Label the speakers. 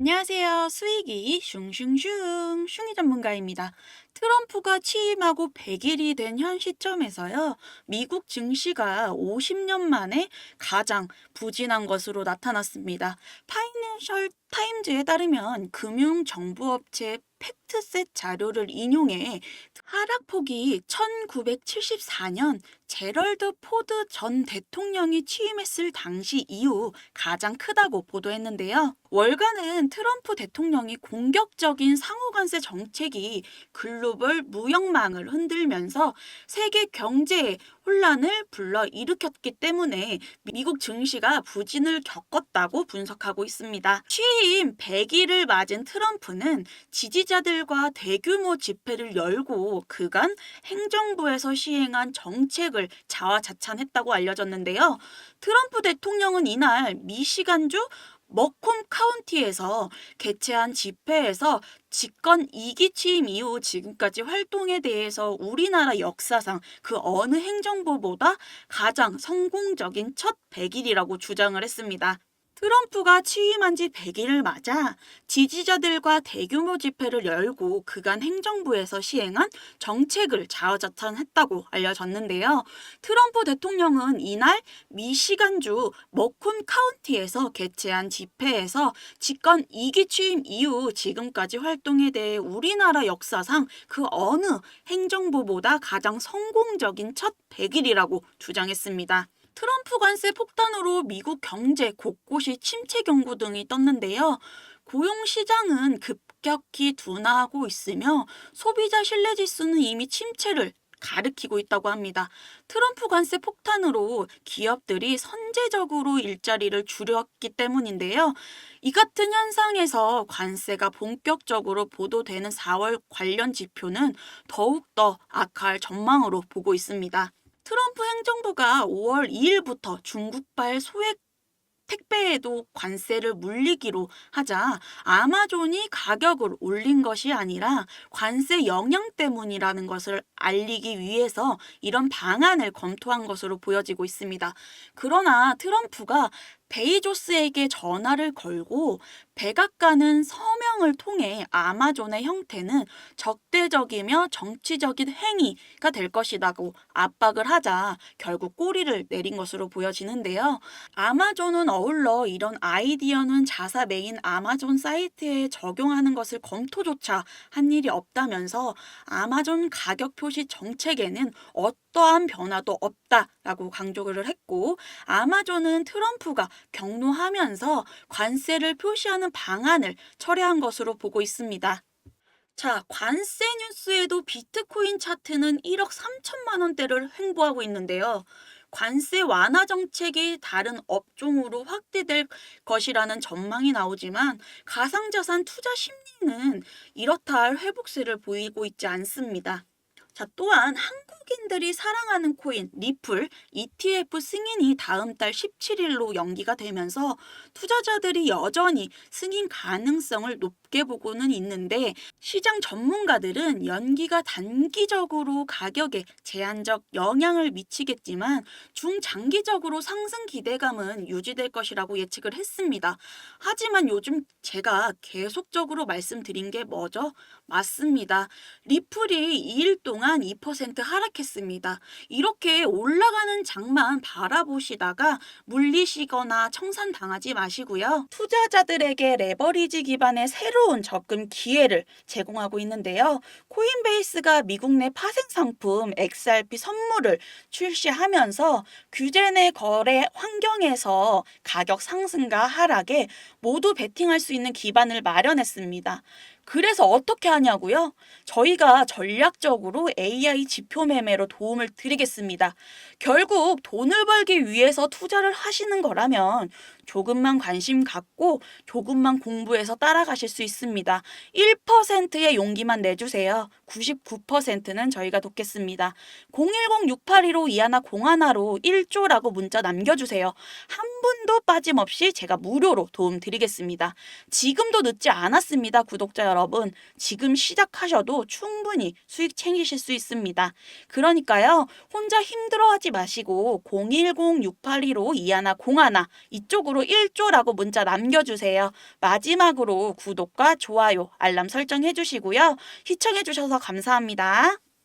Speaker 1: 안녕하세요. 수익이 슝슝슝 슝이 전문가입니다. 트럼프가 취임하고 100일이 된 현 시점에서요. 미국 증시가 50년 만에 가장 부진한 것으로 나타났습니다. 파이낸셜 타임즈에 따르면 금융정보업체 팩트셋 자료를 인용해 하락폭이 1974년 제럴드 포드 전 대통령이 취임했을 당시 이후 가장 크다고 보도했는데요. 월간은 트럼프 대통령이 공격적인 상호관세 정책이 글로벌 무역망을 흔들면서 세계 경제에 혼란을 불러 일으켰기 때문에 미국 증시가 부진을 겪었다고 분석하고 있습니다. 취임 100일을 맞은 트럼프는 지지자들과 대규모 집회를 열고 그간 행정부에서 시행한 정책을 자화자찬했다고 알려졌는데요. 트럼프 대통령은 이날 미시간주 머콤 카운티에서 개최한 집회에서 집권 2기 취임 이후 지금까지 활동에 대해서 우리나라 역사상 그 어느 행정부보다 가장 성공적인 첫 100일이라고 주장을 했습니다. 트럼프가 취임한 지 100일을 맞아 지지자들과 대규모 집회를 열고 그간 행정부에서 시행한 정책을 자화자찬했다고 알려졌는데요. 트럼프 대통령은 이날 미시간주 머콘 카운티에서 개최한 집회에서 집권 2기 취임 이후 지금까지 활동에 대해 우리나라 역사상 그 어느 행정부보다 가장 성공적인 첫 100일이라고 주장했습니다. 트럼프 관세 폭탄으로 미국 경제 곳곳이 침체 경고 등이 떴는데요. 고용 시장은 급격히 둔화하고 있으며 소비자 신뢰 지수는 이미 침체를 가리키고 있다고 합니다. 트럼프 관세 폭탄으로 기업들이 선제적으로 일자리를 줄였기 때문인데요. 이 같은 현상에서 관세가 본격적으로 보도되는 4월 관련 지표는 더욱더 악화할 전망으로 보고 있습니다. 트럼프 행정부가 5월 2일부터 중국발 소액 택배에도 관세를 물리기로 하자 아마존이 가격을 올린 것이 아니라 관세 영향 때문이라는 것을 알리기 위해서 이런 방안을 검토한 것으로 보여지고 있습니다. 그러나 트럼프가 베이조스에게 전화를 걸고 백악관은 서명을 통해 아마존의 형태는 적대적이며 정치적인 행위가 될 것이라고 압박을 하자 결국 꼬리를 내린 것으로 보여지는데요. 아마존은 어울러 이런 아이디어는 자사 메인 아마존 사이트에 적용하는 것을 검토조차 한 일이 없다면서 아마존 가격 표시 정책에는 어떠한 변화도 없다라고 강조를 했고 아마존은 트럼프가 경로하면서 관세를 표시하는 방안을 철회한 것으로 보고 있습니다. 자, 관세 뉴스에도 비트코인 차트는 1억 3천만 원대를 횡보하고 있는데요. 관세 완화 정책이 다른 업종으로 확대될 것이라는 전망이 나오지만 가상자산 투자 심리는 이렇다 할 회복세를 보이고 있지 않습니다. 자, 또한 한 국인들이 사랑하는 코인 리플 ETF 승인이 다음 달 17일로 연기가 되면서 투자자들이 여전히 승인 가능성을 높게 보고는 있는데 시장 전문가들은 연기가 단기적으로 가격에 제한적 영향을 미치겠지만 중장기적으로 상승 기대감은 유지될 것이라고 예측을 했습니다. 하지만 요즘 제가 계속적으로 말씀드린 게 뭐죠? 맞습니다. 리플이 2일 동안 2% 하락 했습니다. 이렇게 올라가는 장만 바라보시다가 물리시거나 청산당하지 마시고요. 투자자들에게 레버리지 기반의 새로운 접근 기회를 제공하고 있는데요. 코인베이스가 미국 내 파생 상품 XRP 선물을 출시하면서 규제 내 거래 환경에서 가격 상승과 하락에 모두 베팅할 수 있는 기반을 마련했습니다. 그래서 어떻게 하냐고요? 저희가 전략적으로 AI 지표 매매로 도움을 드리겠습니다. 결국 돈을 벌기 위해서 투자를 하시는 거라면 조금만 관심 갖고 조금만 공부해서 따라가실 수 있습니다. 1%의 용기만 내주세요. 99%는 저희가 돕겠습니다. 010-6815 이하나 01로 1조라고 문자 남겨주세요. 한 분도 빠짐없이 제가 무료로 도움 드리겠습니다. 지금도 늦지 않았습니다. 구독자 여러분, 지금 시작하셔도 충분히 수익 챙기실 수 있습니다. 그러니까요, 혼자 힘들어하지 마시고 010-682로2101 이쪽 으로 1조라고 문자 남겨주세요. 마지막으로 구독과 좋아요, 알람 설정해 주시고요. 시청해 주셔서 감사합니다.